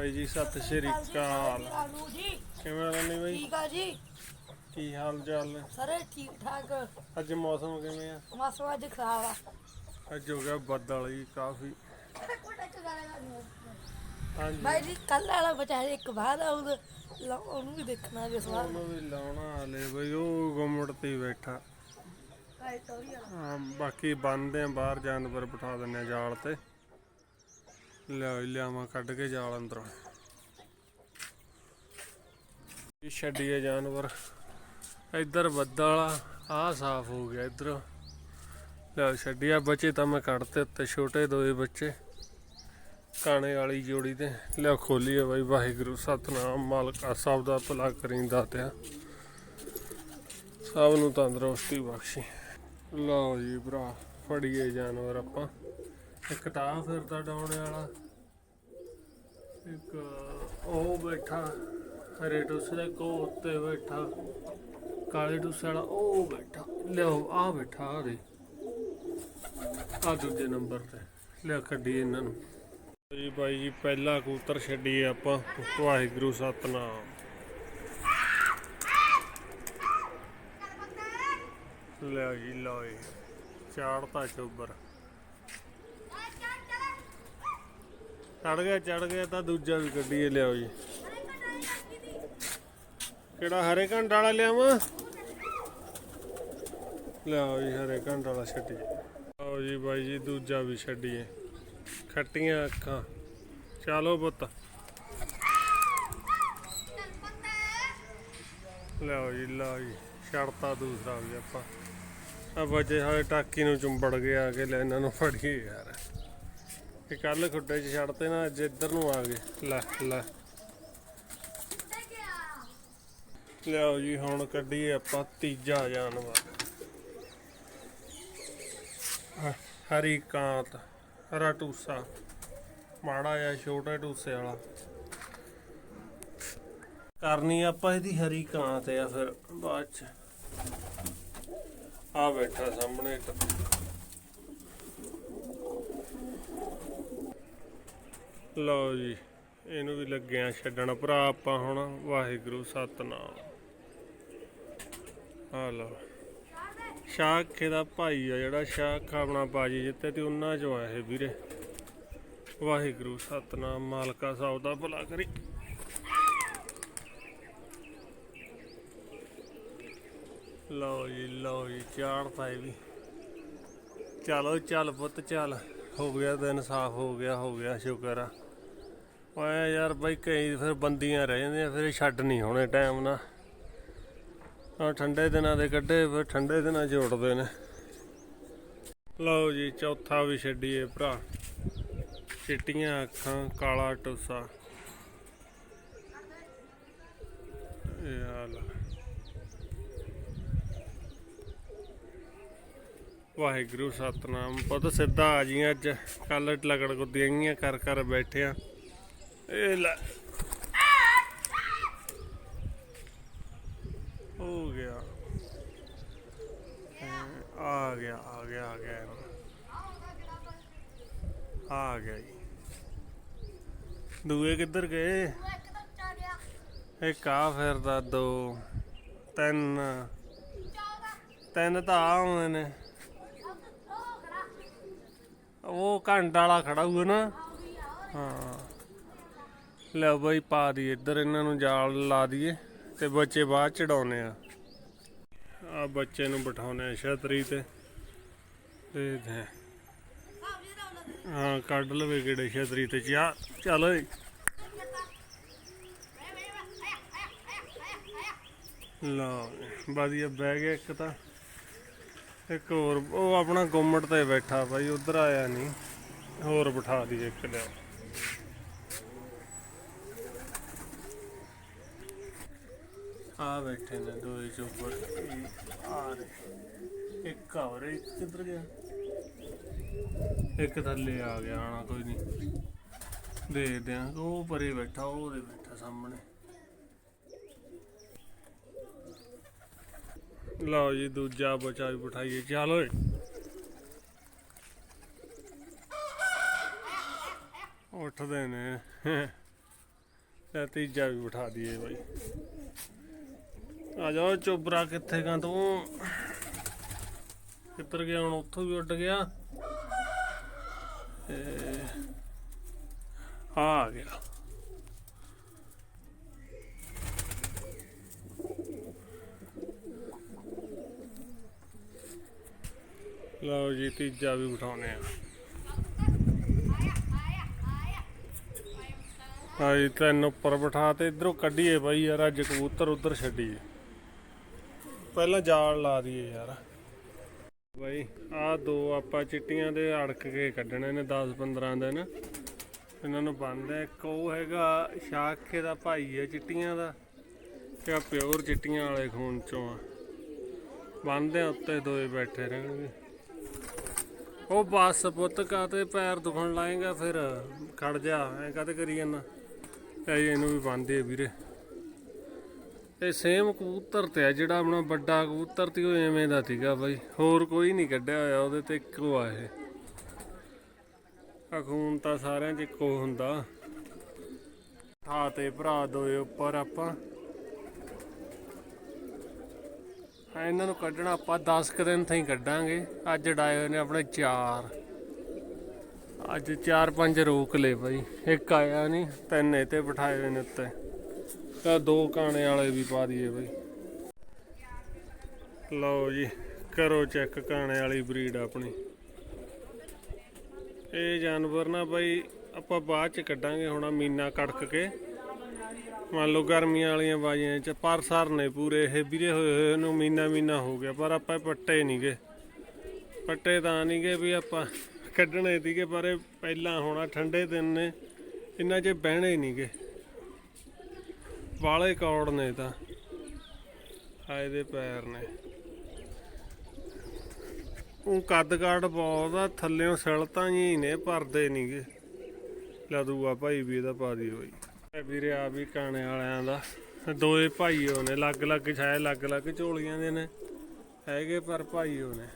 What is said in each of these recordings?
ਬਾਈ ਜੀ ਸਤਿ ਸ਼੍ਰੀ ਅਕਾਲ ਆਲੂ ਜੀ। ਕਿਵੇਂ ਰਹਿੰਦੇ ਬਾਈ? ਠੀਕ ਆ ਜੀ। ਕੀ ਹਾਲ ਚਾਲ ਨੇ? ਸਾਰੇ ਠੀਕ ਠਾਕ। ਅੱਜ ਮੌਸਮ ਕਿਵੇਂ ਆ? ਮੌਸਮ ਅੱਜ ਖਰਾਬ ਆ। ਅੱਜ ਹੋ ਗਿਆ ਬੱਦਲ ਜੀ ਕਾਫੀ। ਹਾਂਜੀ। ਬਾਈ ਜੀ ਕੱਲ ਵਾਲਾ ਬਚਾ ਇੱਕ ਬਾਅਦ ਆਉਂਦਾ ਉਹਨੂੰ ਵੀ ਦੇਖਣਾ ਜਿਸ ਵਾਰ ਉਹਨੂੰ ਵੀ ਲਾਉਣਾ ਹਲੇ ਬਈ ਉਹ ਗੁੰਮੜ ਤੇ ਬੈਠਾ। ਹਾਂ, ਬਾਕੀ ਬੰਨਦੇ ਆ ਬਾਹਰ ਜਾਨਵਰ ਬਿਠਾ ਆ ਜਾਲ ਤੇ। ਲਿਆ ਲਿਆਵਾਂ, ਕੱਢ ਕੇ ਜਾਲ ਅੰਦਰੋਂ। ਇਹ ਛੱਡੀਏ ਜਾਨਵਰ। ਇੱਧਰ ਬੱਦਲ ਆ ਆਹ ਸਾਫ਼ ਹੋ ਗਿਆ ਇੱਧਰ। ਲਿਆ ਛੱਡਿਆ ਬੱਚੇ ਤਾਂ ਮੈਂ ਕੱਢਤੇ ਉੱਤੇ, ਛੋਟੇ ਦੋਏ ਬੱਚੇ। ਕਾਣੇ ਵਾਲੀ ਜੋੜੀ ਤੇ। ਲਿਆ ਖੋਲੀਏ ਬਾਈ, ਵਾਹਿਗੁਰੂ, ਸਤਨਾਮ, ਮਾਲਕਾ, ਸਭ ਦਾ ਭਲਾ ਕਰੀਂਦਾ ਤੇ ਸਭ ਨੂੰ ਤੰਦਰੁਸਤੀ ਬਖਸ਼ੀ। ਲਓ ਜੀ ਭਰਾ, ਫੜੀਏ ਜਾਨਵਰ ਆਪਾਂ। ਇੱਕ ਤਾਂ ਫਿਰਦਾ ਡਾਉਣੇ ਵਾਲਾ। ਇੱਕ ਉਹ ਬੈਠਾ, ਹਰੇ ਟੁੱਸੇ ਦੇ ਕੋ ਉੱਤੇ ਬੈਠਾ, ਕਾਲੇ ਟੁੱਸੇ ਵਾਲਾ ਉਹ ਬੈਠਾ। ਲਿਓ ਆ ਬੈਠਾ ਆ ਦੇ। ਆ ਦੂਜੇ ਨੰਬਰ ਤੇ। ਲਿਆ ਕੱਢੀ ਇਹਨਾਂ ਨੂੰ। ਜੀ ਬਾਈ ਜੀ, ਪਹਿਲਾ ਕਬੂਤਰ ਛੱਡੀਏ ਆਪਾਂ। ਵਾਹਿਗੁਰੂ, ਸਤਨਾਮ। ਲਿਆ ਜੀ ਲੋਏ ਚਾੜਤਾ ਚੋਬਰ ਚੜ ਗਿਆ ਚੜ ਗਿਆ, ਤਾਂ ਦੂਜਾ ਵੀ ਕੱਢੀਏ, ਲਿਆਓ ਜੀ। ਕਿਹੜਾ, ਹਰੇ ਘੰਟ ਵਾਲਾ ਲਿਆਵਾਂ? ਲਿਆਓ ਜੀ, ਹਰੇ ਘੰਟ ਵਾਲਾ ਛੱਡੀਏ। ਆਓ ਜੀ ਬਾਈ ਜੀ, ਦੂਜਾ ਵੀ ਛੱਡੀਏ। ਖੱਟੀਆਂ ਅੱਖਾਂ। ਚਲੋ ਪੁੱਤ। ਲਿਆਓ ਜੀ ਲਓ ਜੀ। ਛੜਤਾ ਦੂਸਰਾ ਵੀ ਆਪਾਂ। ਆ ਬੱਚੇ ਹਾਲੇ ਟਾਕੀ ਨੂੰ ਚੁੰਬੜ ਗਿਆ ਕਿ ਲੈ, ਇਹਨਾਂ ਨੂੰ ਫੜੀਏ ਯਾਰ। ਇਹ ਕੱਲ ਖੁੱਡੇ 'ਚ ਛੱਡਤੇ ਨਾ ਅੱਜ ਇੱਧਰ ਨੂੰ ਆ ਗਏ। ਲੈ ਲੈ। ਲਿਆਓ ਜੀ, ਹੁਣ ਕੱਢੀਏ ਆਪਾਂ ਤੀਜਾ ਜਾਨਵਰ। ਹਰੀ ਕਾਂਤ, ਹਰਾ ਟੂਸਾ। ਮਾੜਾ ਜਿਹਾ, ਛੋਟਾ ਟੂਸੇ ਵਾਲਾ। ਕਰਨੀ ਆਪਾਂ ਇਹਦੀ ਹਰੀ ਕਾਂਤ ਆ ਫਿਰ, ਬਾਅਦ ਚ। ਆ ਬੈਠਾ ਸਾਹਮਣੇ ਲਓ ਜੀ, ਇਹਨੂੰ ਵੀ ਲੱਗਿਆ ਛੱਡਣ ਭਰਾ, ਆਪਾਂ ਹੁਣ ਵਾਹਿਗੁਰੂ ਸਤਨਾਮ। ਆ ਲਓ। ਸ਼ਾਖੇ ਦਾ ਭਾਈ ਆ ਜਿਹੜਾ ਸ਼ਾਖ ਆਪਣਾ ਬਾਜੀ ਜਿੱਤੇ ਤੇ ਉਹਨਾਂ ਚੋਂ ਆ ਇਹ ਵੀਰੇ। ਵਾਹਿਗੁਰੂ ਸਤਨਾਮ, ਮਾਲਕਾ ਸਾਹਿਬ ਦਾ ਭਲਾ ਕਰੀ। ਲਓ ਜੀ ਲਓ ਜੀ, ਚਾੜਤਾ ਇਹ ਵੀ। ਚਲੋ ਚੱਲ ਪੁੱਤ, ਚੱਲ। ਹੋ ਗਿਆ, ਦਿਨ ਸਾਫ਼ ਹੋ ਗਿਆ ਹੋ ਗਿਆ, ਸ਼ੁਕਰ ਆ। ਓਏ ਯਾਰ ਬਾਈ ਕਈ ਫਿਰ ਬੰਦੀਆਂ ਰਹਿ ਜਾਂਦੀਆਂ, ਫਿਰ ਛੱਡ ਨਹੀਂ ਹੋਣੇ ਟਾਈਮ ਨਾਲ। ਆ ਠੰਡੇ ਦਿਨਾਂ ਦੇ ਕੱਢੇ, ਫਿਰ ਠੰਡੇ ਦਿਨਾਂ 'ਚ ਉੱਡਦੇ ਨੇ। ਲਓ ਜੀ, ਚੌਥਾ ਵੀ ਛੱਡੀਏ ਭਰਾ। ਚਿੱਟੀਆਂ ਅੱਖਾਂ, ਕਾਲਾ ਟੁੱਸਾ। ਇਹ ਹਾਲ ਵਾਹਿਗੁਰੂ, ਸਤਨਾਮ। ਪੁੱਤ, ਸਿੱਧਾ ਆ ਜੀ ਅੱਜ। ਕੱਲ ਲਗੜ ਗੁੱਦੀਆਂ ਕਰ ਕਰ ਬੈਠੇ ਆ। ਇਹ ਲੈ। ਹੋ ਗਿਆ। ਆ ਗਿਆ ਆ ਗਿਆ ਆ ਗਿਆ ਆ ਗਿਆ ਜੀ। ਦੂਏ ਕਿੱਧਰ ਗਏ? ਇੱਕ ਆ ਫਿਰਦਾ, ਦੋ, ਤਿੰਨ। ਤਿੰਨ ਤਾਂ ਆ ਆਉਂਦੇ ਨੇ। ਉਹ ਘੰਟ ਵਾਲਾ ਖੜਾ ਹੋਊਗਾ ਨਾ। ਹਾਂ। ਲੈ ਬਈ, ਪਾ ਦੀ ਇੱਧਰ ਇਹਨਾਂ ਨੂੰ ਜਾਲ ਲਾ ਦਈਏ ਤੇ ਬੱਚੇ ਬਾਅਦ ਚੜਾਉਨੇ ਆ। ਆ ਬੱਚੇ ਨੂੰ ਬਿਠਾਉਨੇ ਆ ਛਤਰੀ ਤੇ। ਤੇ ਦੇ- ਹਾਂ, ਕੱਢ ਲਵੇ ਕਿਹੜੇ ਛਤਰੀ ਤੇ। ਚਾ ਚੱਲ ਓਏ। ਲਓ, ਵਧੀਆ ਬਹਿ ਗਿਆ ਇੱਕ ਤਾਂ। ਇੱਕ ਹੋਰ, ਉਹ ਆਪਣਾ ਗੁੰਮਟ ਤੇ ਬੈਠਾ ਬਾਈ, ਉਧਰ ਆਇਆ ਨਹੀਂ ਹੋਰ ਬਿਠਾ ਦੀ ਇੱਕ ਲਿਆ ਆ ਬੈਠੇ ਨੇ ਦੋਏ ਚੁੱਪਰ ਆ ਰਹੇ ਇੱਕ ਹੋਰ ਇੱਕ ਕਿੱਧਰ ਗਿਆ? ਇੱਕ ਥੱਲੇ ਆ ਗਿਆ ਆਣਾ ਕੋਈ ਨਹੀਂ ਦੇਖਦੇ ਆ, ਉਹ ਪਰੇ ਬੈਠਾ ਉਹਦੇ ਬੈਠਾ ਸਾਹਮਣੇ। ਲਓ ਜੀ, ਦੂਜਾ ਬਚਾ ਵੀ ਬਿਠਾਈਏ। ਚੱਲ ਓਏ? ਉੱਠਦੇ ਨੇ। ਤੇ ਤੀਜਾ ਵੀ ਬਿਠਾ ਦਈਏ ਬਾਈ। ਆ ਜਾਓ, ਚੋਬਰਾ ਕਿੱਥੇ ਗਾ ਤੂੰ? ਕਿੱਧਰ ਗਿਆ ਹੁਣ? ਉੱਥੋਂ ਵੀ ਉੱਡ ਗਿਆ। ਆ ਗਿਆ। ਲਓ ਜੀ, ਤੀਜਾ ਵੀ ਬਿਠਾਉਨੇ ਆ। ਆਈ ਤਿੰਨ ਉੱਪਰ ਬਿਠਾ ਤੇ ਇਧਰੋਂ ਕੱਢੀਏ ਬਾਈ ਯਾਰ, ਅੱਜ ਕਬੂਤਰ ਉਧਰ ਛੱਡੀਏ। ਪਹਿਲਾਂ ਜਾਲ ਲਾ ਦਈਏ ਯਾਰ। ਬਾਈ ਆ ਦੋ ਆਪਾਂ ਚਿੱਟੀਆਂ ਦੇ ਅੜਕ ਕੇ ਕੱਢਣੇ ਨੇ 10 15 ਦਿਨ। ਇਹਨਾਂ ਨੂੰ ਬੰਨਦੇ ਇੱਕ ਉਹ ਹੈਗਾ, ਸ਼ਾਖੇ ਦਾ ਭਾਈ ਹੈ ਚਿੱਟੀਆਂ ਦਾ, ਤੇ ਆ ਪਿਓਰ ਚਿੱਟੀਆਂ ਵਾਲੇ ਖੂਨ ਚੋਂ ਆ। ਬੰਨਦੇ ਆ ਉੱਤੇ, ਦੋਏ ਬੈਠੇ ਰਹਿਣਗੇ। ਉਹ ਬੱਸ ਪੁੱਤ ਕਾਤੇ ਪੈਰ ਦੁਖਣ ਲਾਏਗਾ ਫਿਰ? ਖੜ ਜਾ, ਐ ਕਾਤੇ ਕਰੀ ਜਾਂਦਾ ਤੇ ਇਹਨੂੰ ਵੀ ਬੰਨਦੇ ਵੀਰੇ। ਇਹ ਸੇਮ ਕਬੂਤਰ ਤੇ ਆ ਜਿਹੜਾ ਆਪਣਾ ਵੱਡਾ ਕਬੂਤਰ ਤੇ, ਉਹ ਐਵੇਂ ਦਾ ਸੀਗਾ ਬਾਈ। ਹੋਰ ਕੋਈ ਨਹੀਂ ਕੱਢਿਆ ਹੋਇਆ, ਉਹਦੇ ਤੇ ਇੱਕੋ ਆ ਇਹ। ਆ ਤਾਂ ਸਾਰਿਆਂ 'ਚ ਇੱਕੋ ਹੁੰਦਾ। ਠਾ ਤੇ ਭਰਾ ਦੋਏ ਉੱਪਰ ਆਪਾਂ। ਆ ਇਹਨਾਂ ਨੂੰ ਕੱਢਣਾ ਆਪਾਂ 10 ਕੁ ਦਿਨ ਥਾਈ ਕੱਢਾਂਗੇ। ਅੱਜ ਡਾਏ ਹੋਏ ਨੇ ਆਪਣੇ 4 ਅੱਜ 4-5 ਰੋਕ ਲਏ ਬਾਈ। ਇੱਕ ਆਇਆ ਨਹੀਂ ਤਿੰਨ ਇਹ ਤੇ ਬਿਠਾਏ ਹੋਏ ਨੇ ਉੱਤੇ। ਤਾਂ ਦੋ ਕਾਣੇ ਵਾਲੇ ਵੀ ਪਾ ਦਈਏ ਬਾਈ। ਲਓ ਜੀ, ਕਰੋ ਚੈੱਕ ਕਾਣੇ ਵਾਲੀ ਬਰੀਡ ਆਪਣੀ। ਇਹ ਜਾਨਵਰ ਨਾ ਬਾਈ, ਆਪਾਂ ਬਾਅਦ ਚ ਕੱਢਾਂਗੇ, ਹੁਣ ਮੀਨਾ ਕੜਕ ਕੇ। ਮੰਨ ਲਓ ਗਰਮੀਆਂ ਵਾਲੀਆਂ ਬਾਜੀਆਂ ਚ ਪਰ ਸਰ ਨੇ ਪੂਰੇ ਇਹ ਵੀਰੇ ਹੋਏ ਹੋਏ ਨੂੰ ਮਹੀਨਾ ਮਹੀਨਾ ਹੋ ਗਿਆ, ਪਰ ਆਪਾਂ ਇਹ ਪੱਟੇ ਨਹੀਂਗੇ ਪੱਟੇ ਤਾਂ ਨਹੀਂਗੇ ਵੀ ਆਪਾਂ ਕੱਢਣੇ ਸੀਗੇ, ਪਰ ਇਹ ਪਹਿਲਾਂ ਹੋਣਾ ਠੰਡੇ ਦਿਨ ਨੇ ਇਹਨਾਂ 'ਚ ਬਹਿਣੇ ਨਹੀਂਗੇ ਵਾਲੇ ਕੌੜ ਨੇ ਤਾਂ ਆਏ ਦੇ ਪੈਰ ਨੇ। ਉਹ ਕੱਦ ਕਾਠ ਬਹੁਤ ਆ, ਥੱਲਿਓਂ ਸਿਲਤਾਂ ਜੀ ਨੇ ਭਰਦੇ ਨਹੀਂਗੇ ਲੈ ਦੂਆ ਭਾਈ ਵੀ ਇਹਦਾ ਪਾ ਦੀ ਹੋਈ। ਵੀਰੇ ਆ ਵੀ ਕਾਣੇ ਵਾਲਿਆਂ ਦਾ। ਦੋਏ ਭਾਈਓ ਨੇ ਲੱਗ ਲੱਗ ਛਾਏ ਲੱਗ ਲੱਗ ਝੋਲੀਆਂ ਦੇ ਨੇ। ਹੈਗੇ ਪਰ ਭਾਈਓ ਨੇ।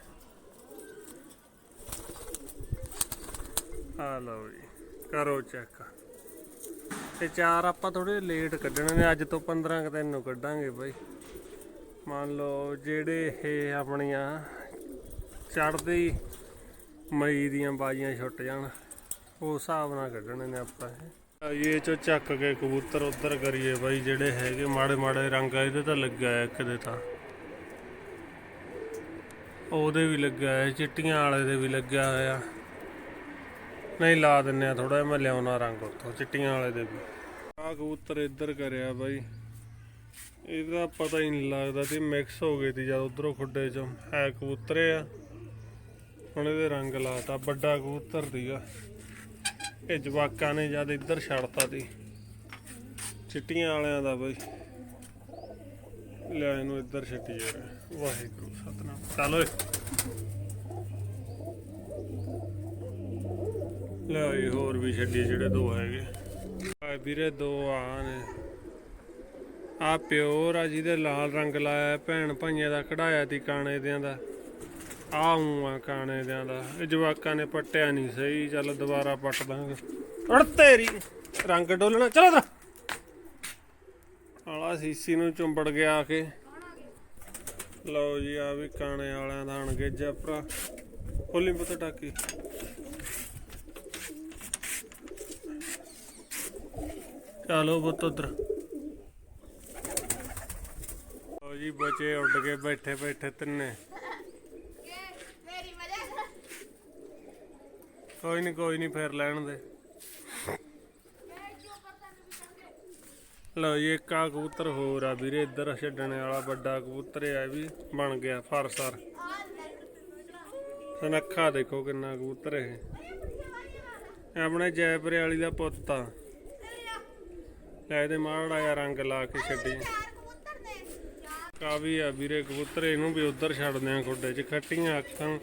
ਆ ਲਓ ਜੀ, ਕਰੋ ਚੈੱਕ ਤੇ ਚਾਰ ਆਪਾਂ ਥੋੜੇ ਲੇਟ ਕੱਢਣੇ ਨੇ, ਅੱਜ ਤੋਂ 15 ਕੁ ਦਿਨ ਨੂੰ ਕੱਢਾਂਗੇ ਬਾਈ। ਮੰਨ ਲਓ ਜਿਹੜੇ ਇਹ ਆਪਣੀਆਂ ਚੜ੍ਹਦੇ ਮਈ ਦੀਆਂ ਬਾਜੀਆਂ ਛੁੱਟ ਜਾਣ ਉਸ ਹਿਸਾਬ ਨਾਲ ਕੱਢਣੇ ਨੇ ਆਪਾਂ ਇਹ। ਇਹ ਚੋਂ ਚੱਕ ਕੇ ਕਬੂਤਰ ਉਧਰ ਕਰੀਏ ਬਾਈ, ਜਿਹੜੇ ਹੈਗੇ ਮਾੜੇ ਮਾੜੇ ਰੰਗ ਆ, ਇਹਦੇ ਤਾਂ ਲੱਗਾ ਹੈ ਇੱਕ ਦੇ ਤਾਂ। ਉਹਦੇ ਵੀ ਲੱਗਾ ਹੈ ਚਿੱਟੀਆਂ ਵਾਲੇ ਦੇ ਵੀ ਲੱਗਿਆ ਹੋਇਆ। ਨਹੀਂ, ਲਾ ਦਿੰਨੇ ਆ ਥੋੜਾ ਮੈਂ ਲਿਆਉਣਾ ਰੰਗ ਉੱਥੋਂ, ਚਿੱਟੀਆਂ ਵਾਲੇ ਦੇ ਵੀ। ਆ ਕਬੂਤਰ ਇੱਧਰ ਕਰਿਆ ਬਾਈ। ਇਹਦਾ ਪਤਾ ਹੀ ਨਹੀਂ ਲੱਗਦਾ ਤੇ ਮਿਕਸ ਹੋ ਗਈ ਤੀ ਜਦ ਉਧਰੋਂ ਖੁੱਡੇ ਚੋਂ। ਹੈ ਕਬੂਤਰੇ ਆ। ਹੁਣ ਇਹਦੇ ਰੰਗ ਲਾਤਾ, ਵੱਡਾ ਕਬੂਤਰ ਸੀਗਾ। ਇਹ ਜਵਾਕਾਂ ਨੇ ਜਦ ਇੱਧਰ ਛੱਡਤਾ ਤੀ ਚਿੱਟੀਆਂ ਵਾਲਿਆਂ ਦਾ ਬਈ। ਲੈ ਇਹਨੂੰ ਇੱਧਰ ਛੱਡੀ ਜਾ ਵਾਹਿਗੁਰੂ, ਸਤਨਾਮ। ਚੱਲ ਓਏ। ਲੈ ਇਹ ਹੋਰ ਵੀ ਛੱਡੀ ਜਿਹੜੇ ਦੋ ਹੈਗੇ। ਆ ਵੀਰੇ, ਦੋ ਆ ਨੇ। ਆ ਪਿਓਰ ਆ ਜਿਹਦੇ ਲਾਲ ਰੰਗ ਲਾਇਆ, ਭੈਣ ਭਾਈਆਂ ਦਾ ਕਢਾਇਆ ਤੀ ਕਾਣੇ ਦਿਆਂ ਦਾ। ਆ ਆ ਕਾਣੇ ਦਿਆਂ ਦਾ। ਇਹ ਜਵਾਕਾਂ ਨੇ ਪੱਟਿਆ ਨਹੀਂ ਸਹੀ, ਚੱਲ ਦੁਬਾਰਾ ਪੱਟ ਦਾਂਗੇ। ਉੜ ਤੇਰੀ, ਰੰਗ ਡੋਲਣਾ, ਚਲੋ ਦਾ ਆਲਾ ਸੀਸੀ ਨੂੰ ਚੁੰਬੜ ਗਿਆ ਆ ਕੇ। ਲਓ ਜੀ, ਆ ਵੀ ਕਾਣੇ ਵਾਲਿਆਂ ਦਾ ਅਣਗੇ ਜਪਰਾ ਖੋਲੀ ਪੁੱਤ ਟਾਕੀ। ਚਲੋ ਪੁੱਤ ਉਧਰ। ਲਓ ਜੀ, ਬਚੇ ਉੱਡ ਕੇ ਬੈਠੇ ਬੈਠੇ ਤਿੰਨੇ ਮੇਰੀ ਵਜ੍ਹਾ ਕੋਈ ਨਹੀਂ ਕੋਈ ਨਹੀਂ ਫੇਰ ਲੈਣ ਦੇ। ਲਓ ਜੀ, ਇੱਕ ਆ ਕਬੂਤਰ ਹੋਰ ਆ ਵੀਰੇ, ਇੱਧਰ ਛੱਡਣੇ ਵਾਲਾ ਵੱਡਾ ਕਬੂਤਰ ਆ ਵੀ ਬਣ ਗਿਆ, ਫਰਸਰ। ਸਨੱਖਾ ਦੇਖੋ ਕਿੰਨਾ ਕਬੂਤਰ ਇਹ। ਆਪਣੇ ਜੈਪੁਰੇ ਵਾਲੀ ਦਾ ਪੁੱਤ ਆ ਲੈ ਇਹਦੇ ਮਾੜਾ ਜਿਹਾ ਰੰਗ ਲਾ ਕੇ ਛੱਡੀ। ਕਬੂਤਰ ਕਾਵੀ ਆ ਵੀਰੇ, ਕਬੂਤਰ ਇਹਨੂੰ ਵੀ ਉਧਰ ਛੱਡਦੇ ਆ ਖੁੱਡੇ 'ਚ, ਖੱਟੀਆਂ ਅੱਖਾਂ।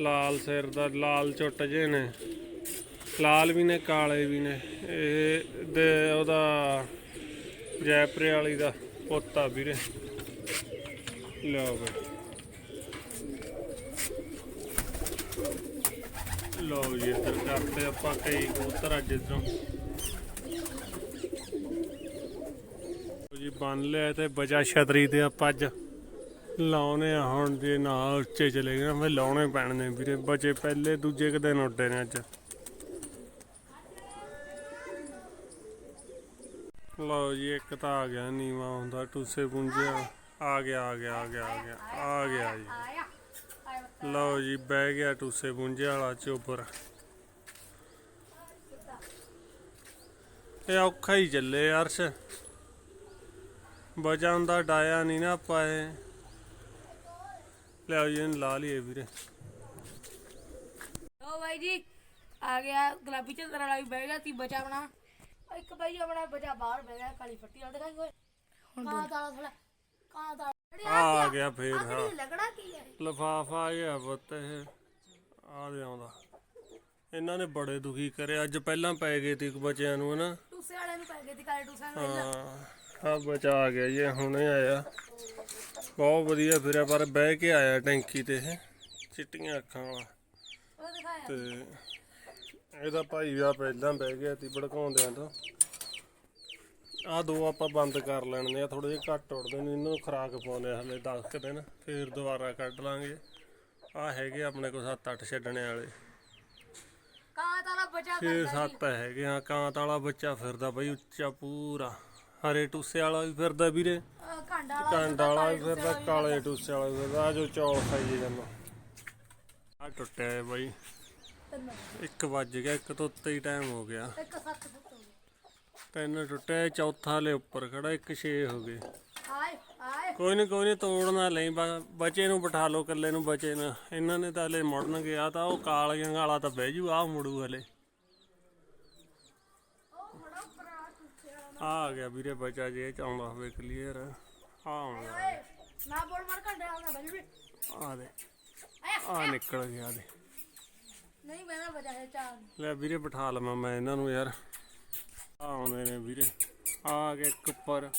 ਲਾਲ ਸਿਰ ਦਾ, ਲਾਲ ਚੁੱਟ ਜੇ ਨੇ। ਲਾਲ ਵੀ ਨੇ, ਕਾਲੇ ਵੀ ਨੇ। ਇਹ ਦੇ ਉਹਦਾ ਜੈਪੁਰੇ ਵਾਲੀ ਦਾ ਪੋਤਾ ਆ ਵੀਰੇ। ਲਓ ਬਈ। ਲਓ ਜੀ, ਇੱਧਰ ਕਰਤੇ ਆਪਾਂ ਕਈ ਕਬੂਤਰ ਅੱਜ ਇੱਧਰੋਂ। ਬੰਨ ਲਿਆ ਤੇ ਬਜਾ ਛਤਰੀ ਤੇ ਆਪਾਂ ਅੱਜ। ਲਾਉਨੇ ਆ ਹੁਣ ਜੇ ਨਾ ਉੱਚੇ ਚਲੇ ਗਏ ਫਿਰ ਲਾਉਣੇ ਪੈਣੇ ਵੀਰੇ, ਬਚੇ ਪਹਿਲੇ ਦੂਜੇ ਕੁ ਦਿਨ ਉੱਡੇ ਨੇ ਅੱਜ। ਲਓ ਜੀ, ਇੱਕ ਤਾਂ ਆ ਗਿਆ ਨੀਵਾ ਹੁੰਦਾ, ਟੂਸੇ ਪੁੰਜਿਆ ਆ। ਗਿਆ ਆ ਗਿਆ ਆ ਗਿਆ ਆ ਗਿਆ ਆ ਗਿਆ ਜੀ। ਲਓ ਜੀ, ਬਹਿ ਗਿਆ ਟੂਸੇ ਪੁੰਜੇ ਵਾਲਾ ਚੋਪਰ। ਇਹ ਔਖਾ ਹੀ ਚੱਲੇ ਅਰਸ਼। ਬਚਾਉਣ ਦਾ ਡਾਇਆ ਨਹੀਂ ਨਾ ਪਾਏ ਲਿਆਓ ਜੀ ਇਹਨੂੰ ਲਾ ਲਈਏ ਵੀਰੇ। ਓ ਬਾਈ ਜੀ ਆ ਗਿਆ ਗੁਲਾਬੀ ਝੰਦਰ ਵਾਲਾ ਵੀ ਬਹਿ ਗਿਆ ਤੀ ਬਚਾ ਆਪਣਾ ਇੱਕ ਬਾਈ ਆਪਣਾ ਬਚਾ ਬਾਹਰ ਬਹਿ ਗਿਆ ਕਾਲੀ ਫੱਟੀ ਵਾਲਾ ਦਿਖਾਈ ਓਏ ਕਾਂ ਤਾਲਾ ਥੋੜਾ ਕਾਂ ਤਾਲਾ। ਆ ਗਿਆ ਫੇਰ ਹਾਂ। ਲੱਗਣਾ ਕੀ ਹੈ? ਲਫਾਫਾ ਆ ਗਿਆ ਪੁੱਤ ਇਹ। ਆ ਦੇ ਆਉਂਦਾ। ਇਹਨਾਂ ਨੇ ਬੜੇ ਦੁਖੀ ਕਰੇ ਅੱਜ ਪਹਿਲਾਂ ਪੈ ਗਏ ਤੀ ਬੱਚਿਆਂ ਨੂੰ ਹਨਾ। ਟੂਸੇ ਵਾਲੇ ਨੂੰ ਪੈ ਗਏ ਤੀ ਕਾਲੇ ਟੂਸੇ ਨੂੰ ਹਾਂ। ਆ ਬਚਾ ਆ ਗਿਆ ਜੀ ਹੁਣੇ ਆਇਆ। ਬਹੁਤ ਵਧੀਆ ਫਿਰਿਆ ਪਰ ਬਹਿ ਕੇ ਆਇਆ ਟੈਂਕੀ ਤੇ ਇਹ ਚਿੱਟੀਆਂ ਅੱਖਾਂ ਵਾਲਾ। ਤੇ ਇਹਦਾ ਭਾਈ ਆ ਪਹਿਲਾਂ ਬਹਿ ਗਿਆ ਤੀ ਭੜਕਾਉਂਦਿਆਂ ਤੋਂ। ਆ ਦੋ ਆਪਾਂ ਬੰਦ ਕਰ ਲੈਣੇ ਆ ਥੋੜੇ ਜਿਹਾ ਘੱਟ ਉੱਡਦੇ ਨੇ ਇਹਨਾਂ ਨੂੰ ਖਰਾਕ ਪਾਉਂਦੇ ਆ ਹਲੇ 10 ਕੁ ਦਿਨ ਫੇਰ ਦੁਬਾਰਾ ਕੱਢ ਲਾਂਗੇ। ਆ ਹੈਗੇ ਆਪਣੇ ਕੋਲ 7-8 ਛੱਡਣੇ ਵਾਲੇ। ਕਾਂ ਤਾਲਾ ਬਚਾ ਛੇ ਸੱਤ ਹੈਗੇ ਆ ਕਾਂਤ ਵਾਲਾ ਬੱਚਾ ਫਿਰਦਾ ਬਈ ਉੱਚਾ ਪੂਰਾ। ਹਰੇ ਟੂਸੇ ਵਾਲਾ ਵੀ ਫਿਰਦਾ ਵੀਰੇ। ਵਾਲਾ ਕੰਡ ਵਾਲਾ ਵੀ ਫਿਰਦਾ ਕਾਲੇ ਟੂਸੇ ਵਾਲਾ ਵੀ ਫਿਰਦਾ। ਆ ਜੋ ਚੌਲ ਖਾਈਏ ਜਾਂਦਾ ਆ ਟੁੱਟਿਆ ਹੈ ਬਾਈ। 1 ਵੱਜ ਗਿਆ ਇੱਕ ਤੋਂ ਉੱਤੇ ਹੀ ਟਾਈਮ ਹੋ ਗਿਆ। ਇੱਕ ਸੱਤ ਫੁੱਟ ਹੋ ਗਏ। ਤਿੰਨ ਟੁੱਟਿਆ ਚੌਥਾ ਲੈ ਉੱਪਰ ਖੜਾ ਇੱਕ 6 ਹੋ ਗਏ। ਆਏ ਆਏ। ਕੋਈ ਨਹੀਂ ਕੋਈ ਨਹੀਂ ਤੋੜਨਾ ਲਈ ਬੱਚੇ ਨੂੰ ਬਿਠਾ ਲਓ ਇਕੱਲੇ ਨੂੰ ਬੱਚੇ ਨੂੰ। ਇਹਨਾਂ ਨੇ ਤਾਂ ਹਲੇ ਮੁੜਨਗੇ ਆ ਤਾਂ ਉਹ ਕਾਲੀਆਂ ਵਾਲਾ ਤਾਂ ਬਹਿ ਜੂ ਆ ਮੁੜੂ ਹਲੇ। ਆ ਆ ਗਿਆ ਵੀਰੇ ਬੱਚਾ ਜੇ ਚ ਆਉਂਦਾ ਹੋਵੇ ਕਲੀਅਰ ਆ ਆਉਂਦਾ ਨਾ ਬੋਲ ਮਾਰ ਘੰਟੇ ਵਾਲਾ ਬੈਠ ਵੀ ਆ ਦੇ। ਆ ਨਿਕਲ ਗਿਆ ਦੇ। ਨਹੀਂ ਮੈਂ ਨਾ ਬਚਾ ਹੈ ਚਾਰ ਲੈ ਵੀਰੇ ਬਿਠਾ ਲਵਾਂ ਮੈਂ ਇਹਨਾਂ ਨੂੰ ਯਾਰ। ਆ ਆਉਂਦੇ ਨੇ ਵੀਰੇ। ਆ ਇੱਕ ਉੱਪਰ।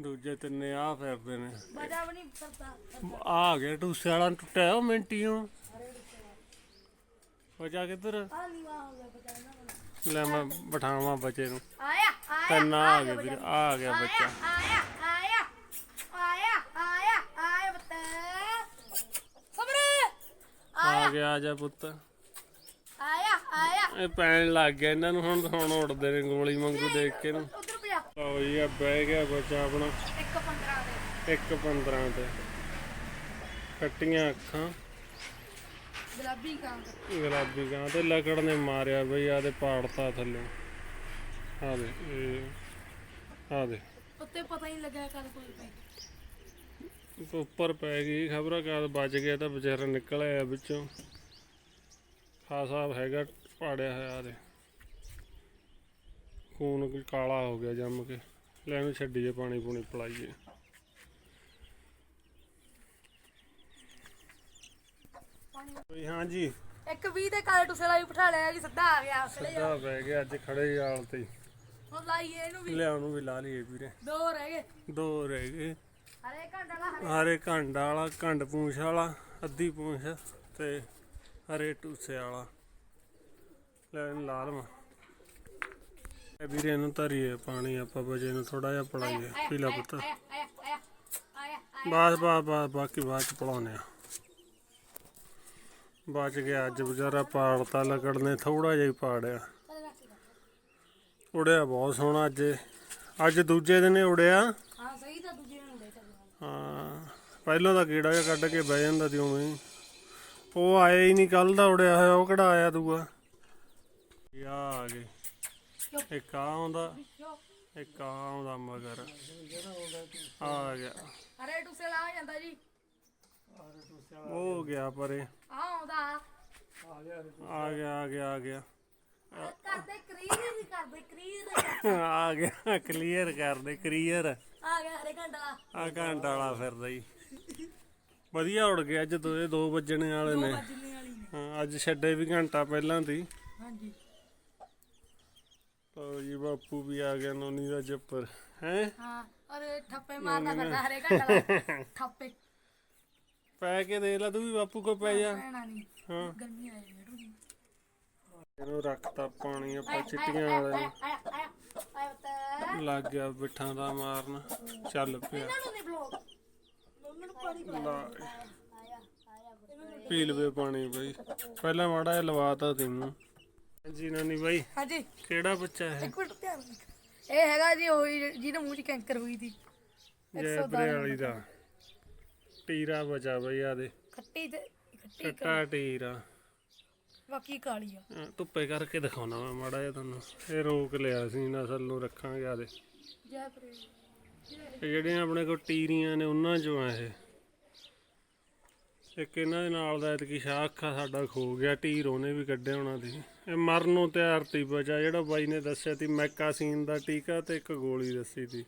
ਦੂਜੇ ਤਿੰਨੇ ਆ ਫਿਰਦੇ ਨੇ। ਬਚਾ ਵੀ ਨਹੀਂ ਕਰਦਾ। ਆ ਗਿਆ ਟੂਸੇ ਵਾਲਾ ਟੁੱਟਿਆ ਉਹ ਮਿੰਟੀਓ ਬਚਾ ਕਿੱਧਰ? ਆ ਨੀਵਾ ਹੋ ਗਿਆ ਬਚਾ ਨਾ ਵਾਲਾ। ਲੈ ਮੈਂ ਬਿਠਾਵਾਂ ਬੱਚੇ ਨੂੰ। ਆਇਆ। ਤਿੰਨ ਆ ਗਏ ਵੀਰੇ ਆ ਗਿਆ ਬੱਚਾ। ਆਇਆ ਆਇਆ ਆਇਆ ਆਇਆ ਆਇਆ ਬਤਾ ਸਬਰੇ! ਆ ਗਿਆ ਆ ਜਾ ਪੁੱਤ। ਆਇਆ ਆਇਆ। ਇਹ ਪੈਣ ਲੱਗ ਗਿਆ ਇਹਨਾਂ ਨੂੰ ਹੁਣ ਹੁਣ ਉੜਦੇ ਨੇ ਗੋਲੀ ਵਾਂਗੂ ਦੇਖ ਕੇ ਨੂੰ। ਉਧਰ ਪਿਆ। ਲਓ ਜੀ ਆ ਬਹਿ ਗਿਆ ਬੱਚਾ ਆਪਣਾ। ਇੱਕ 15 ਦੇ। ਇੱਕ 15 ਤੇ। ਕੱਟੀਆਂ ਅੱਖਾਂ। ਗੁਲਾਬੀ ਕਾਂ ਗੁਲਾਬੀ ਗਾਂ ਤੇ ਲੱਕੜ ਨੇ ਮਾਰਿਆ ਬਈ ਆ ਤੇ ਪਾੜਤਾ ਥੱਲੇ। ਆ ਦੇ ਇਹ ਆ ਦੇ ਉੱਤੇ ਪਤਾ ਹੀ ਨਹੀਂ ਲੱਗਿਆ ਕਦ ਕੋਈ ਪਈ ਉੱਪਰ ਪੈ ਗਈ ਖਬਰਾਂ ਕਦ ਬਚ ਗਿਆ ਤਾਂ ਵਿਚਾਰਾ ਨਿਕਲ ਆਇਆ ਵਿੱਚੋਂ। ਖਾਸਾ ਹੈਗਾ ਪਾੜਿਆ ਹੋਇਆ ਦੇ ਖੂਨ ਵੀ ਕਾਲਾ ਹੋ ਗਿਆ ਜੰਮ ਕੇ। ਲੈ ਇਹਨੂੰ ਛੱਡੀਏ ਪਾਣੀ ਪੂਣੀ ਪਿਲਾਈਏ। ਬਈ ਹਾਂਜੀ ਇੱਕ 20 ਦੇ ਕਾਲੇ ਟੁਸੇ ਵਾਲਾ ਵੀ ਬਿਠਾ ਲਿਆ ਜੀ ਸਿੱਧਾ ਆ ਗਿਆ ਜਾ। ਸਿੱਧਾ ਪੈ ਗਿਆ ਅੱਜ ਖੜੇ ਜਾਲ ਤੇ ਹੀ। ਹੁਣ ਲਾਈਏ ਇਹਨੂੰ ਵੀ। ਲਿਆ ਉਹਨੂੰ ਵੀ ਲਾ ਲਈਏ ਵੀਰੇ। ਦੋ ਰਹਿ ਗਏ। ਦੋ ਰਹਿ ਗਏ। ਹਰੇ ਘੰਟਾ ਲਾ ਹਰੇ। ਘੰਡ ਵਾਲਾ ਘੰਡ ਪੂੰਛ ਵਾਲਾ ਅੱਧੀ ਪੂੰਛ ਤੇ ਹਰੇ ਟੂਸੇ ਵਾਲਾ। ਲੈ ਇਹਨੂੰ ਲਾ ਲਵਾਂ। ਇਹ ਵੀਰੇ ਨੂੰ ਧਰੀਏ ਪਾਣੀ ਆਪਾਂ ਬਜੇ ਨੂੰ ਥੋੜਾ ਜਿਹਾ ਪੜਾਈਏ ਪੀ ਲਾ ਪੁੱਤ। ਬਾਸ ਬਾਸ ਬਾਸ ਬਾਕੀ ਬਾਅਦ ਚ ਪੜਾਉਨੇ ਆ ਬਚ ਗਿਆ ਅੱਜ ਵਿਚਾਰਾ ਪਾੜਤਾ ਲੱਕੜ ਨੇ ਥੋੜਾ ਜਿਹਾ ਹੀ ਪਾੜਿਆ। ਉੜਿਆ ਬਹੁਤ ਸੋਹਣਾ ਅੱਜ। ਇਹ। ਅੱਜ ਦੂਜੇ ਦਿਨ ਹੀ ਉੜਿਆ। ਹਾਂ ਸਹੀ ਤਾਂ ਦੂਜੇ ਨੂੰ ਦੇ ਚੱਲ। ਹਾਂ ਪਹਿਲਾਂ ਤਾਂ ਕੀੜਾ ਜਿਹਾ ਕੱਢ ਕੇ ਬਹਿ ਜਾਂਦਾ ਸੀ ਉਵੇਂ। ਹੀ ਉਹ ਆਇਆ ਹੀ ਨਹੀਂ ਕੱਲ ਦਾ ਉੜਿਆ ਹੋਇਆ ਉਹ ਕਿਹੜਾ ਆਇਆ ਦੂਆ? ਯਾ ਆ ਗਏ। ਇੱਕ ਆ ਆਉਂਦਾ ਇੱਕ ਆ ਆਉਂਦਾ ਮਗਰ। ਆ ਗਿਆ। ਹਰੇ ਟੁਸੇ ਲਾ ਜਾਂਦਾ ਜੀ। ਉਹ ਗਿਆ ਪਰੇ। ਆ ਆਉਂਦਾ। ਆ ਗਿਆ ਆ ਗਿਆ ਆ ਗਿਆ। ਕਰਦੇ ਕਰੀਰ ਨਹੀਂ ਕਰਦੇ ਕਰੀਰ ਆ ਗਿਆ ਕਲੀਅਰ ਆ ਗਿਆ ਹਰੇ ਘੰਟਾ ਆ ਘੰਟਾ ਵਾਲਾ ਫਿਰਦਾ ਹੀ ਵਧੀਆ ਉੜ ਗਿਆ ਅੱਜ ਦੋ ਦੋ ਵੱਜਣੇ ਵਾਲੇ ਨੇ। ਜਿੰਨੇ ਵਾਲੀ ਨੇ। ਹਾਂ ਅੱਜ ਛੱਡੇ ਵੀ ਘੰਟਾ ਪਹਿਲਾਂ ਦੀ। ਹਾਂਜੀ। ਲਓ ਜੀ ਬਾਪੂ ਵੀ ਆ ਗਿਆ ਨੋਨੀ ਦਾ ਜੱਪਰ। ਹੈ? ਹਾਂ ਅਰੇ ਠੱਪੇ ਮਾਰਦਾ ਫਿਰਦਾ ਹਰੇ ਘੰਟਾ ਠੱਪੇ ਪੈ ਕੇ ਦੇਖ ਲੈ ਤੂੰ ਵੀ ਬਾਪੂ ਕੋ ਪੈ ਜਾ। ਨਹੀਂ। ਹਾਂ। ਗਰਮੀ ਆ ਇਹਨੂੰ ਰੱਖਤਾ ਪਾਣੀ ਆਪਾਂ ਚਿੱਟੀਆਂ ਵਾਲੇ ਆਇਆ ਲੱਗ ਗਿਆ ਬਿੱਠਾਂ ਦਾ ਮਾਰਨ ਚੱਲ ਪਿਆ। ਨੂੰ ਨੂੰ ਲਾ। ਪੀ ਲਵੇ ਪਾਣੀ ਬਈ। ਪਹਿਲਾਂ ਮਾੜਾ ਜਿਹਾ ਲਵਾਤਾ ਤੈਨੂੰ। ਜੀ ਨਾਨੀ ਬਾਈ ਹਾਂਜੀ। ਕਿਹੜਾ ਬੱਚਾ ਹੈ? ਇੱਕ ਮਿੰਟ ਧਿਆਨ ਨਾਲ। ਇਹ ਹੈਗਾ ਜੀ ਉਹ ਜਿਹਦੇ ਮੂੰਹ 'ਚ ਕੈਂਕਰ ਹੋਈ ਸੀ ਜੈਪਰੇ ਵਾਲੀ ਦਾ। ਟੀਰਾ ਬਚਾ ਬਈ ਆਦੇ ਖੱਟੀ ਤੇ ਖੱਟੀ ਕੱਟਾ ਟੀਰਾ। ਬਾਕੀ ਕਾਲੀ ਆ। ਧੁੱਪੇ ਕਰਕੇ ਦਿਖਾਉਣਾ ਮੈਂ ਮਾੜਾ ਜਿਹਾ ਤੁਹਾਨੂੰ। ਇਹ ਰੋਕ ਲਿਆ ਸੀ ਨਸਲ ਨੂੰ ਰੱਖਾਂਗੇ ਆਦੇ ਜੈ ਪ੍ਰੇ ਇਹ ਜਿਹੜੀਆਂ ਆਪਣੇ ਕੋਲ ਟੀਰੀਆਂ ਨੇ ਉਹਨਾਂ ਚੋਂ ਆ ਇਹ। ਇੱਕ ਇਹਨਾਂ ਦੇ ਨਾਲ ਦਾ ਇਤਕੀ ਸ਼ਾਖਾ ਸਾਡਾ ਖੋ ਗਿਆ ਟੀਰ ਉਹਨੇ ਵੀ ਕੱਢਿਆ ਹੋਣਾ ਸੀ। ਇਹ ਮਰਨ ਨੂੰ ਤਿਆਰ ਤੀ ਬਚਾ ਜਿਹੜਾ ਬਾਈ ਨੇ ਦੱਸਿਆ ਸੀ ਮੈਕਾਸੀਨ ਦਾ ਟੀਕਾ ਤੇ ਇੱਕ ਗੋਲੀ ਦੱਸੀ ਸੀ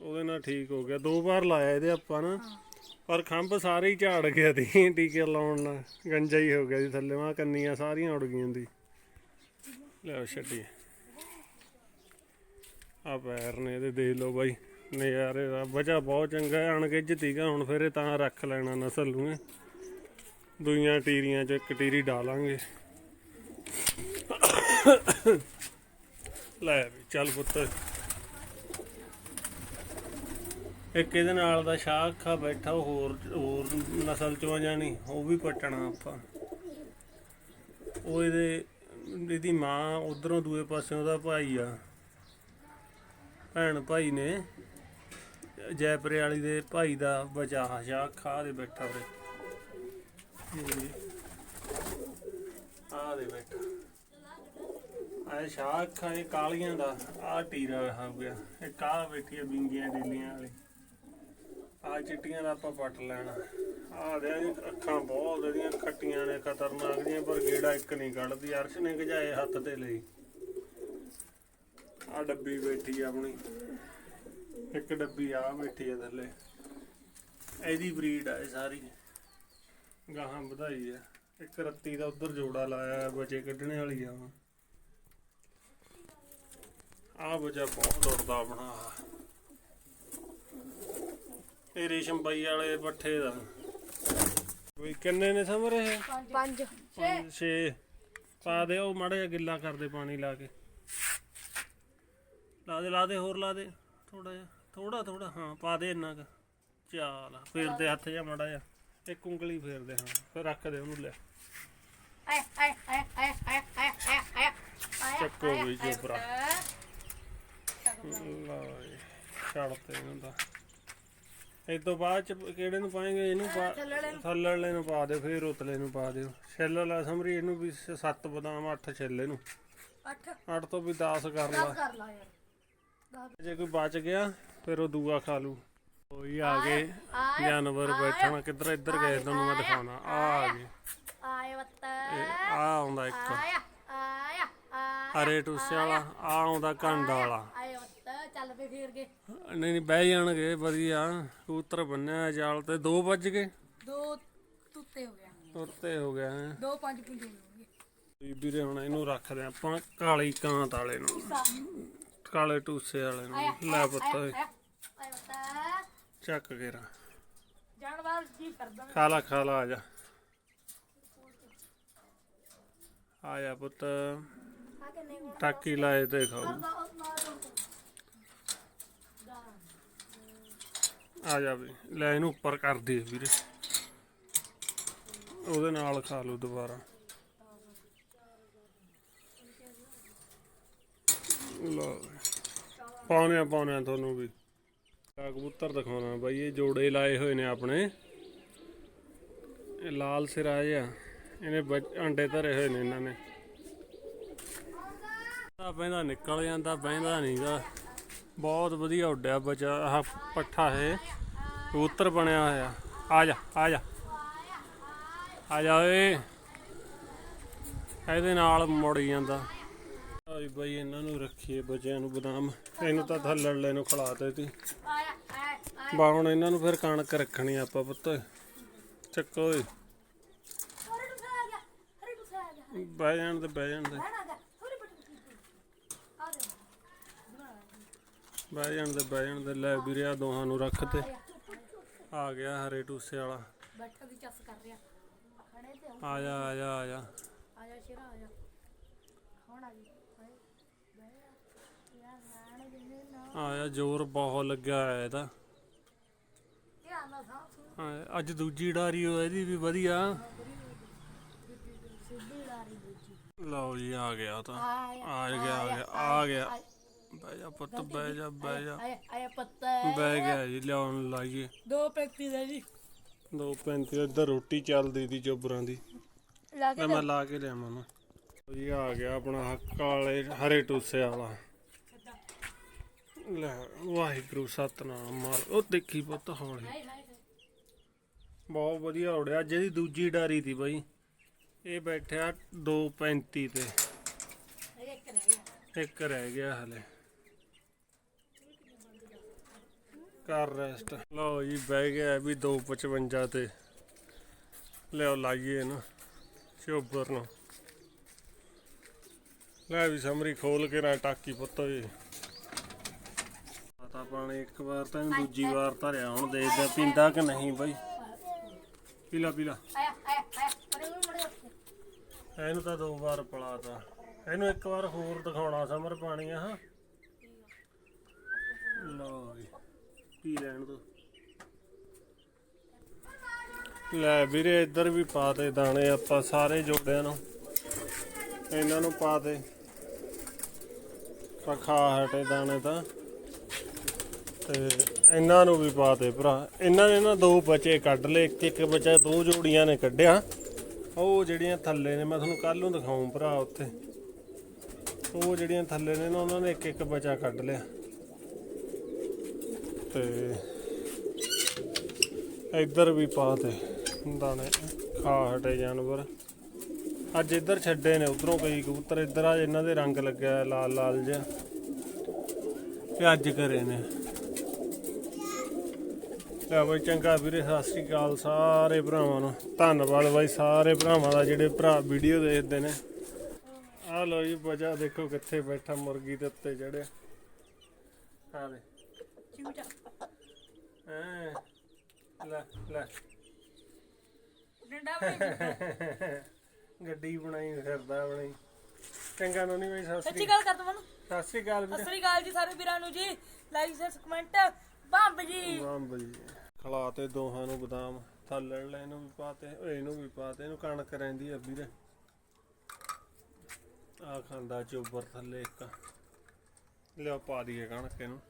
ਉਹਦੇ ਨਾਲ ਠੀਕ ਹੋ ਗਿਆ। ਦੋ ਵਾਰ ਲਾਇਆ ਇਹਦੇ ਆਪਾਂ ਨਾ। ਪਰ ਖੰਭ ਸਾਰੇ ਹੀ ਝਾੜ ਗਿਆ ਸੀ, ਟੀਕੇ ਲਾਉਣ ਨਾਲ। ਗੰਜਾ ਹੀ ਹੋ ਗਿਆ ਸੀ ਥੱਲੇ, ਮਾ ਕੰਨੀਆਂ ਸਾਰੀਆਂ ਉੜ ਗਈਆਂ ਦੀ ਲੈ ਛੱਡੀ। ਆ ਪੈਰ ਨੇ ਇਹਦੇ, ਦੇਖ ਲਓ ਬਾਈ, ਨਜ਼ਾਰੇ ਦਾ। ਬਚਾ ਬਹੁਤ ਚੰਗਾ ਹੈ ਅਣਗਿੱਝ ਤੀਗਾ ਹੁਣ ਫਿਰ ਤਾਂ ਰੱਖ ਲੈਣਾ ਨਸਲ ਨੂੰ ਇਹ। ਦੂਈਆਂ ਟੀਰੀਆਂ ਚ ਇੱਕ ਟੀਰੀ ਡਾਲਾਂਗੇ। ਲੈ ਵੀ, ਚੱਲ ਪੁੱਤ। ਇੱਕ ਇਹਦੇ ਨਾਲ ਦਾ ਸ਼ਾਖਾ ਬੈਠਾ ਉਹ ਹੋਰ ਹੋਰ ਨਸਲ ਚੋਂ ਜਾਣੀ ਉਹ ਵੀ ਪਟਣਾ ਆਪਾਂ। ਉਹ ਇਹਦੇ, ਇਹਦੀ ਮਾਂ ਉਧਰੋਂ ਦੂਏ ਪਾਸੇ ਉਹਦਾ ਭਾਈ ਆ। ਭੈਣ ਭਾਈ ਨੇ, ਜੈਪਰੇ ਵਾਲੀ ਦੇ ਭਾਈ ਦਾ ਬਚਾ ਸ਼ਾਖਾ ਦੇ ਬੈਠਾ ਉਰੇ। ਆ ਦੇ ਬੈਠਾ। ਆ ਸ਼ਾਖਾ ਇਹ ਕਾਲੀਆਂ ਦਾ ਆ ਟੀਰਾ ਹੋ ਗਿਆ ਇਹ ਕਾਹ ਬੈਠੀ ਆ, ਬਿੰਗੀਆਂ ਡੀਲੀਆਂ ਵਾਲੀ। ਆ ਚਿੱਟੀਆਂ ਦਾ ਆਪਾਂ ਪੱਟ ਲੈਣਾ। ਆ ਦੇ ਅੱਖਾਂ ਬਹੁਤ ਇਹਦੀਆਂ ਖੱਟੀਆਂ ਨੇ, ਖਤਰਨਾਕ ਦੀਆਂ ਪਰ ਗੇੜਾ ਇੱਕ ਨਹੀਂ ਕੱਢਦੀ। ਅਰਸ਼ ਨੇ ਗਜਾਏ ਹੱਥ ਤੇ ਲਈ। ਆ ਡੱਬੀ ਬੈਠੀ ਆ ਆਪਣੀ। ਇੱਕ ਡੱਬੀ ਆ ਬੈਠੀ ਆ ਥੱਲੇ। ਇਹਦੀ ਬਰੀਡ ਆ ਇਹ ਸਾਰੀ। ਗਾਹਾਂ ਵਧਾਈ ਆ। ਇੱਕ ਰੱਤੀ ਦਾ ਉਧਰ ਜੋੜਾ ਲਾਇਆ ਬਚੇ ਕੱਢਣੇ ਵਾਲੀ ਆ। ਆ ਬਚਾ ਬਹੁਤ ਦੌੜਦਾ ਆਪਣਾ। ਆਹ। ਇਹ ਰੇਸ਼ਮ ਬਾਈ ਵਾਲੇ ਪੱਠੇ ਦਾ। ਕੋਈ ਕਿੰਨੇ ਨੇ ਸਮਰ ਇਹ? ਪੰਜ। 6 ਪਾ ਦੇ ਉਹ ਮਾੜਾ ਗਿੱਲਾ ਕਰ ਦੇ ਪਾਣੀ ਲਾ ਕੇ। ਲਾ ਦੇ ਲਾ ਦੇ ਹੋਰ ਲਾ ਦੇ। ਥੋੜਾ ਜਿਹਾ ਥੋੜਾ ਥੋੜਾ ਹਾਂ ਪਾ ਦੇ ਇੰਨਾ ਕ। ਚਾਲ ਫੇਰ ਦੇ ਹੱਥ ਜਿਹਾ ਮਾੜਾ ਜਿਹਾ। ਇੱਕ ਉਂਗਲੀ ਫੇਰ ਦੇ ਹਾਂ। ਫਿਰ ਰੱਖ ਦੇ ਉਹਨੂੰ ਲੈ। ਚੱਕੋ ਵੀ ਜੀ ਉਪਰਾ ਲਾ ਛੱਡ ਤੇ ਹੁੰਦਾ ਇਹ ਤੋਂ ਬਾਅਦ ਚ ਕਿਹੜੇ ਨੂੰ ਪਾਏਗੇ? ਇਹਨੂੰ ਪਾ ਥੱਲੇ ਵਾਲੇ ਨੂੰ। ਪਾ ਦਿਓ ਫਿਰ ਉਤਲੇ ਨੂੰ ਪਾ ਦਿਓ। ਛਿੱਲ ਵਾਲਾ ਸਮਰੀ ਇਹਨੂੰ ਵੀ 7 ਬਦਾਮ 8 ਛਿੱਲੇ ਨੂੰ। ਅੱਠ। 8 ਤੋਂ ਵੀ 10 ਕਰ ਲਾ। ਕਰ ਲਾ ਯਾਰ। ਜੇ ਕੋਈ ਬਚ ਗਿਆ ਫਿਰ ਉਹ ਦੂਆ ਖਾ ਲੂ। ਕੋਈ ਆ ਗਏ ਜਾਨਵਰ ਬੈਠਣਾ। ਕਿੱਧਰ ਇੱਧਰ ਗਏ ਤੁਹਾਨੂੰ ਮੈਂ ਦਿਖਾਉਣਾ। ਆ ਆ ਗਏ। ਆਏ ਬੱਤ। ਆ ਆਉਂਦਾ ਇੱਕ। ਆਇਆ ਆਇਆ ਆਇਆ। ਹਰੇ ਟੂਸੇ ਵਾਲਾ ਆ ਆਉਂਦਾ ਕੰਡ ਵਾਲਾ। ਫੇਰ ਗਏ ਨਹੀਂ ਨਹੀਂ ਬਹਿ ਜਾਣਗੇ ਵਧੀਆ। ਕਬੂਤਰ ਬੰਨਿਆ ਜਾਲ ਤੇ। 2 ਵੱਜ ਗਏ। ਦੋ ਤੁੱਤੇ ਹੋ ਗਿਆ ਉੱਤੇ ਹੋ ਗਿਆ ਹੈਂ। ਦੋ ਪੰਜ ਪੁੰਜ ਹੋ ਗਏ। ਵੀ ਵੀਰੇ ਹੁਣ ਇਹਨੂੰ ਰੱਖਦੇ ਆਪਾਂ ਕਾਲੀ ਕਾਂਤ ਵਾਲੇ ਨੂੰ। ਕਾਲੇ ਟੂਸੇ ਵਾਲੇ ਨੂੰ। ਲੈ ਪੁੱਤ। ਓਏ, ਆਏ ਬੱਤ ਚੱਕ ਕੇ ਰਾ ਜਾਨਵਰ ਕੀ ਕਰਦਾ। ਖਾ ਲਾ ਖਾ ਲਾ ਆ ਜਾ। ਆ ਜਾ ਪੁੱਤ। ਆ ਕੇ ਨਹੀਂ ਟਾਕੀ ਲਾਏ ਤੇ ਖਾਓ। ਆ ਜਾ ਵੀ, ਲੈ ਇਹਨੂੰ ਉੱਪਰ ਕਰ ਦੇ ਵੀਰੇ। ਉਹਦੇ ਨਾਲ ਖਾ ਲਓ ਦੁਬਾਰਾ। ਲਓ ਪਾਉਣੇ ਆ ਪਾਉਣੇ ਆ ਤੁਹਾਨੂੰ ਵੀ। ਕਬੂਤਰ ਦਿਖਾਉਣਾ ਬਾਈ, ਇਹ ਜੋੜੇ ਲਾਏ ਹੋਏ ਨੇ ਆਪਣੇ। ਇਹ ਲਾਲ ਸਿਰਾਜ ਆ ਇਹਨੇ ਅੰਡੇ ਧਰੇ ਹੋਏ ਨੇ ਇਹਨਾਂ ਨੇ। ਆ ਬਹਿੰਦਾ, ਨਿਕਲ ਜਾਂਦਾ, ਬਹਿੰਦਾ ਨਹੀਂਗਾ ਬਹੁਤ ਵਧੀਆ ਉੱਡਿਆ ਬਚਾ, ਆਹ ਪੱਠਾ ਹੈ ਕਬੂਤਰ ਬਣਿਆ ਹੋਇਆ। ਆ ਜਾ ਆ ਜਾ। ਆ ਜਾ ਓਏ। ਇਹਦੇ ਨਾਲ ਮੁੜ ਜਾਂਦਾ। ਆਈ ਬਈ ਇਹਨਾਂ ਨੂੰ ਰੱਖੀਏ ਬੱਚਿਆਂ ਨੂੰ ਬਦਾਮ। ਇਹਨੂੰ ਤਾਂ ਥੱਲੜੇ ਨੂੰ ਖਿਲਾਤੇ ਤੀ ਆਇਆ ਬਾ ਹੁਣ ਇਹਨਾਂ ਨੂੰ ਫਿਰ ਕਣਕ ਰੱਖਣੀ ਆਪਾਂ ਪੁੱਤ। ਚੱਕੋ ਓਏ। ਬਹਿ ਜਾਣ ਤੇ ਬਹਿ ਜਾਣ ਤੇ ਬਹਿਣ ਆ ਗਿਆ ਥੋੜੀ ਬੜੀ ਆ ਜਾ ਬਹਿ ਜਾਣ ਤੇ ਬਹਿ ਜਾਣ ਤੇ ਲੈ ਵੀਰੇ ਆ ਦੋਹਾਂ ਨੂੰ ਰੱਖ ਤੇ। ਆ ਗਿਆ ਹਰੇ ਟੂਸੇ ਵਾਲਾ। ਬੈਠਾ ਦੀ ਚੱਸ ਕਰ ਰਿਹਾ। ਖੜੇ ਤੇ ਆ ਜਾ ਆ ਜਾ ਆ ਜਾ। ਆ ਜਾ ਸ਼ੇਰਾ ਆ ਜਾ। ਹੁਣ ਆ ਜੀ। ਹਾਏ, ਬਹਿ ਜਾ। ਆ ਜ਼ੋਰ ਬਹੁਤ ਲੱਗਿਆ ਹੋਇਆ ਇਹਦਾ। ਅੱਜ ਦੂਜੀ ਡਾਰੀ ਹੋ ਇਹਦੀ ਵੀ ਵਧੀਆ। ਲਓ ਜੀ ਆ ਗਿਆ ਤਾਂ। ਆਇਆ ਆ ਗਿਆ ਆ ਗਿਆ। ਆ ਗਿਆ। ਬਹਿ ਜਾ ਪੁੱਤ ਬਹਿ ਜਾ ਬਹਿ ਜਾ। ਆਇਆ ਆਇਆ ਪੱਤਾ। ਬਹਿ ਗਿਆ ਜੀ ਲਿਆਉਣ ਲਾਈਏ। ਦੋ ਦਾ ਜੀ। ਦੋ ਪੈਂਤੀ ਇੱਧਰ ਰੋਟੀ ਚੱਲਦੀ ਦੀ ਚੋਬਰਾਂ ਦੀ। ਲਾ ਮੈਂ ਲਾ ਕੇ ਲਿਆਵਾਂ ਨਾ ਜੀ ਆ ਗਿਆ ਆਪਣਾ ਹੱਕ ਵਾਲੇ ਹਰੇ ਟੂਸੇ ਵਾਲਾ। ਲੈ ਵਾਹਿਗੁਰੂ ਸਤਨਾਮ। ਮਾਰ ਉਹ ਦੇਖੀ ਪੁੱਤ ਹੌਲੀ। ਬਹੁਤ ਵਧੀਆ ਉੜਿਆ। ਅੱਜ ਇਹਦੀ ਦੂਜੀ ਡਾਰੀ ਦੀ ਬਾਈ। ਇਹ ਬੈਠਿਆ 235 ਤੇ। ਇੱਕ ਰਹਿ ਗਿਆ ਹਲੇ। ਕਰ ਰੈਸਟ ਲਓ ਜੀ ਬਹਿ ਗਿਆ ਵੀ 255 ਤੇ। ਲਿਓ ਲਾਈਏ ਇਹਨੂੰ ਚੋਬਰ ਨੂੰ। ਲੈ ਵੀ ਸਮਰੀ ਖੋਲ ਕੇ ਨਾ ਟਾਕੀ ਪੁੱਤ ਵੀ। ਪਤਾ ਪਾਣੀ ਇੱਕ ਵਾਰ ਤਾਂ ਇਹਨੂੰ ਦੂਜੀ ਵਾਰ ਧਰਿਆ ਹੁਣ ਦੇਖਦਾ ਪੀਂਦਾ ਕਿ ਨਹੀਂ ਬਾਈ। ਪੀਲਾ ਪੀਲਾ। ਆਇਆ ਆਇਆ ਆਇਆ ਮੜੇ ਮੜੇ ਇਹਨੂੰ ਤਾਂ ਦੋ ਵਾਰ ਪਲਾਤਾ। ਇਹਨੂੰ ਇੱਕ ਵਾਰ ਹੋਰ ਦਿਖਾਉਣਾ ਸਮਰ ਪਾਣੀ ਆ ਹਾਂ। ਲਓ ਜੀ। ਪੀ ਲੈਣ ਦੋ? ਲੈ ਵੀਰੇ, ਇੱਧਰ ਵੀ ਪਾ ਦੇ ਦਾਣੇ ਆਪਾਂ ਸਾਰੇ ਜੋੜਿਆਂ ਨੂੰ। ਇਹਨਾਂ ਨੂੰ ਪਾ ਦੇ। ਖਾ ਹਟੇ ਦਾਣੇ ਤਾਂ। ਤੇ ਇਹਨਾਂ ਨੂੰ ਵੀ ਪਾ ਦੇ ਭਰਾ। ਇਹਨਾਂ ਨੇ ਨਾ ਦੋ ਬੱਚੇ ਕੱਢ ਲਏ। ਇੱਕ ਇੱਕ ਬੱਚਾ ਦੋ ਜੋੜੀਆਂ ਨੇ ਕੱਢਿਆ। ਉਹ ਜਿਹੜੀਆਂ ਥੱਲੇ ਨੇ, ਮੈਂ ਤੁਹਾਨੂੰ ਕੱਲ ਨੂੰ ਦਿਖਾਉਂ ਭਰਾ ਉੱਥੇ। ਉਹ ਜਿਹੜੀਆਂ ਥੱਲੇ ਨੇ ਨਾ, ਉਹਨਾਂ ਨੇ ਇੱਕ ਇੱਕ ਬੱਚਾ ਕੱਢ ਲਿਆ। ਤੇ ਇੱਧਰ ਵੀ ਪਾ ਤੇ ਦਾਣੇ ਖਾ ਹਟੇ ਜਾਨਵਰ। ਅੱਜ ਇੱਧਰ ਛੱਡੇ ਨੇ, ਉਧਰੋਂ ਕਈ ਕਬੂਤਰ। ਇੱਧਰ ਆ, ਇਹਨਾਂ ਦੇ ਰੰਗ ਲੱਗਿਆ ਲਾਲ ਲਾਲ ਜਿਹਾ। ਤੇ ਅੱਜ ਕਰੇ ਨੇ। ਲੈ ਬਈ, ਚੰਗਾ ਵੀਰੇ, ਸਤਿ ਸ੍ਰੀ ਅਕਾਲ ਸਾਰੇ ਭਰਾਵਾਂ ਨੂੰ। ਧੰਨਵਾਦ ਬਾਈ ਸਾਰੇ ਭਰਾਵਾਂ ਦਾ, ਜਿਹੜੇ ਭਰਾ ਵੀਡੀਓ ਦੇਖਦੇ ਨੇ। ਆ ਲੋ ਜੀ ਬਜਾ ਦੇਖੋ ਕਿੱਥੇ ਬੈਠਾ ਮੁਰਗੀ ਦੇ ਉੱਤੇ ਚੜਿਆ। ਆ ਦੇ ਚੂਚਾ ਹੈਂ। ਲੈ ਲੈ। ਡੰਡਾ ਬਣੀ ਗੱਡੀ ਬਣਾਈ ਫਿਰਦਾ ਬਣਾਈ। ਚੰਗਾ ਨੂੰ ਨਹੀਂ ਬਈ ਸਤਿ ਸੱਚੀ ਸ੍ਰੀ ਗੱਲ ਕਰ ਤੁਹਾਨੂੰ ਸਤਿ ਸ੍ਰੀ ਅਕਾਲ ਸਤਿ ਵੀਰੇ ਸ੍ਰੀ ਅਕਾਲ ਜੀ ਸਾਰੇ ਵੀਰਾਂ ਨੂੰ ਜੀ। ਲਾਈਕ ਸ਼ੇਅਰ ਕਮੈਂਟ ਬੰਬ ਜੀ। ਬੰਬ ਜੀ। ਖਲਾਤੇ ਦੋਹਾਂ ਨੂੰ ਬਦਾਮ ਥੱਲੜ ਲੈ ਇਹਨੂੰ ਵੀ ਪਾਤੇ ਓਏ ਇਹਨੂੰ ਵੀ ਪਾਤੇ ਇਹਨੂੰ ਕਣਕ ਰਹਿੰਦੀ ਆ ਵੀਰੇ। ਆ ਖਾਂਦਾ ਚੋਬਰ ਥੱਲੇ ਇੱਕ। ਲਿਆ ਪਾ ਦਈਏ ਕਣਕ ਇਹਨੂੰ।